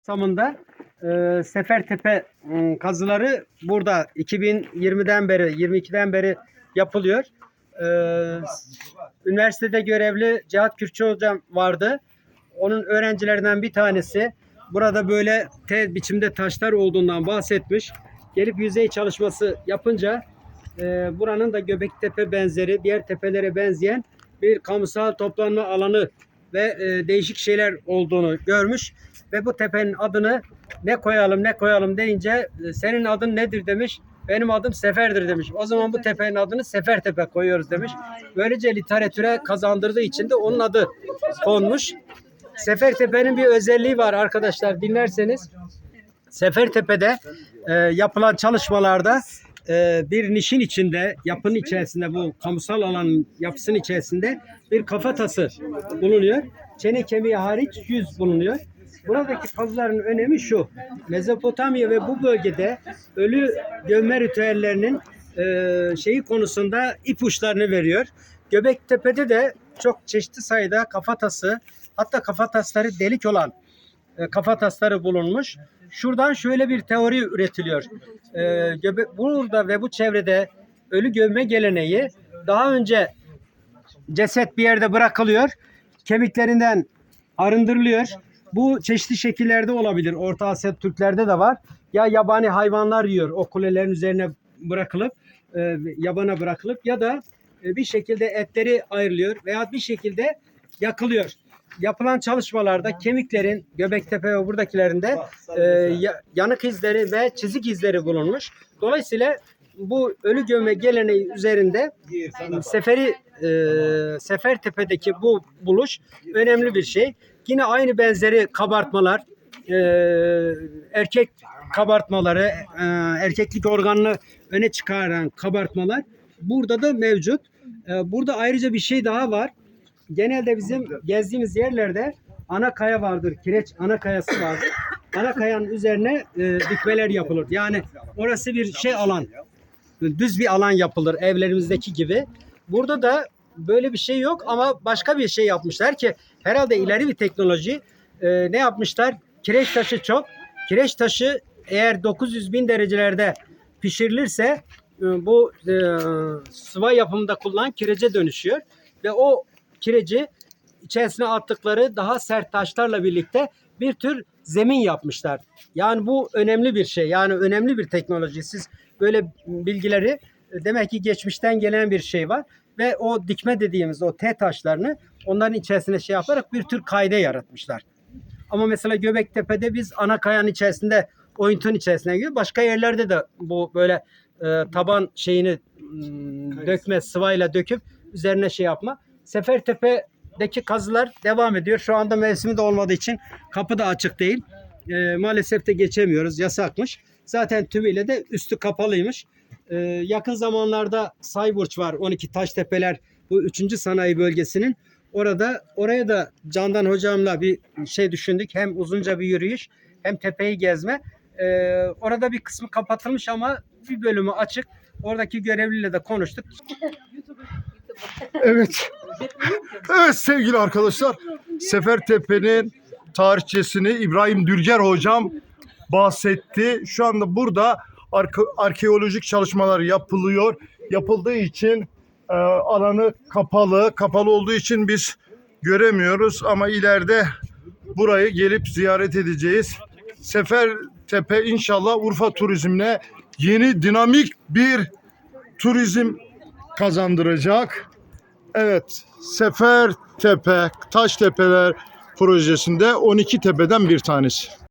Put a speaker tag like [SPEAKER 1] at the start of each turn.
[SPEAKER 1] kapsamında e, Sefertepe m, kazıları burada 2020'den beri 22'den beri yapılıyor. E, üniversitede görevli Cihat Kürtçü hocam vardı. Onun öğrencilerinden bir tanesi burada böyle T biçimde taşlar olduğundan bahsetmiş. Gelip yüzey çalışması yapınca e, buranın da Göbektepe benzeri diğer tepelere benzeyen bir kamusal toplanma alanı ve e, değişik şeyler olduğunu görmüş ve bu tepenin adını ne koyalım ne koyalım deyince e, senin adın nedir demiş. Benim adım Sefer'dir demiş. O zaman bu tepenin adını Sefertepe koyuyoruz demiş. Böylece literatüre kazandırdığı için de onun adı konmuş. Sefertepe'nin bir özelliği var arkadaşlar dinlerseniz. Sefertepe'de e, yapılan çalışmalarda e, bir nişin içinde, yapının içerisinde bu kamusal alanın yapısının içerisinde bir kafatası bulunuyor. Çene kemiği hariç yüz bulunuyor. Buradaki kazıların önemi şu. Mezopotamya ve bu bölgede ölü gömme ritüellerinin e, şeyi konusunda ipuçlarını veriyor. Göbektepe'de de çok çeşitli sayıda kafatası hatta kafatasları delik olan e, kafatasları bulunmuş. Şuradan şöyle bir teori üretiliyor. E, burada ve bu çevrede ölü gömme geleneği daha önce ceset bir yerde bırakılıyor. Kemiklerinden arındırılıyor. Bu çeşitli şekillerde olabilir. Orta Asya Türklerde de var. Ya yabani hayvanlar yiyor o kulelerin üzerine bırakılıp e, yabana bırakılıp ya da bir şekilde etleri ayrılıyor veya bir şekilde yakılıyor. Yapılan çalışmalarda kemiklerin Göbektepe ve buradakilerinde e, ya- yanık izleri ve çizik izleri bulunmuş. Dolayısıyla bu ölü gömme geleneği üzerinde Seferi e, Sefertepe'deki bu buluş önemli bir şey. Yine aynı benzeri kabartmalar, e, erkek kabartmaları, e, erkeklik organını öne çıkaran kabartmalar burada da mevcut. E, burada ayrıca bir şey daha var. Genelde bizim gezdiğimiz yerlerde ana kaya vardır, kireç ana kayası vardır. Ana kayanın üzerine e, dikmeler yapılır. Yani orası bir şey alan, düz bir alan yapılır evlerimizdeki gibi. Burada da böyle bir şey yok ama başka bir şey yapmışlar ki herhalde ileri bir teknoloji. Ee, ne yapmışlar? Kireç taşı çok. Kireç taşı eğer 900 bin derecelerde pişirilirse e, bu e, sıva yapımında kullanılan kirece dönüşüyor ve o kireci içerisine attıkları daha sert taşlarla birlikte bir tür zemin yapmışlar. Yani bu önemli bir şey. Yani önemli bir teknoloji. Siz böyle bilgileri demek ki geçmişten gelen bir şey var ve o dikme dediğimiz o T taşlarını onların içerisine şey yaparak bir tür kayde yaratmışlar. Ama mesela Göbektepe'de biz ana kayanın içerisinde oyuntun içerisine giriyor. Başka yerlerde de bu böyle e, taban şeyini m, dökme sıvayla döküp üzerine şey yapma. Sefertepe'deki kazılar devam ediyor. Şu anda mevsimi de olmadığı için kapı da açık değil. E, maalesef de geçemiyoruz. Yasakmış. Zaten tümüyle de üstü kapalıymış. E, yakın zamanlarda Sayburç var. 12 Taştepeler bu 3. sanayi bölgesinin. Orada oraya da Candan hocamla bir şey düşündük. Hem uzunca bir yürüyüş hem tepeyi gezme. E, orada bir kısmı kapatılmış ama bir bölümü açık. Oradaki görevliyle de konuştuk.
[SPEAKER 2] Evet. Evet sevgili arkadaşlar. Sefertepe'nin tarihçesini İbrahim Dürger hocam bahsetti. Şu anda burada arke- arkeolojik çalışmalar yapılıyor. Yapıldığı için e, alanı kapalı. Kapalı olduğu için biz göremiyoruz ama ileride burayı gelip ziyaret edeceğiz. Sefertepe inşallah Urfa turizmine yeni dinamik bir turizm kazandıracak. Evet, Sefer Tepe, Taş Tepeler projesinde 12 tepeden bir tanesi.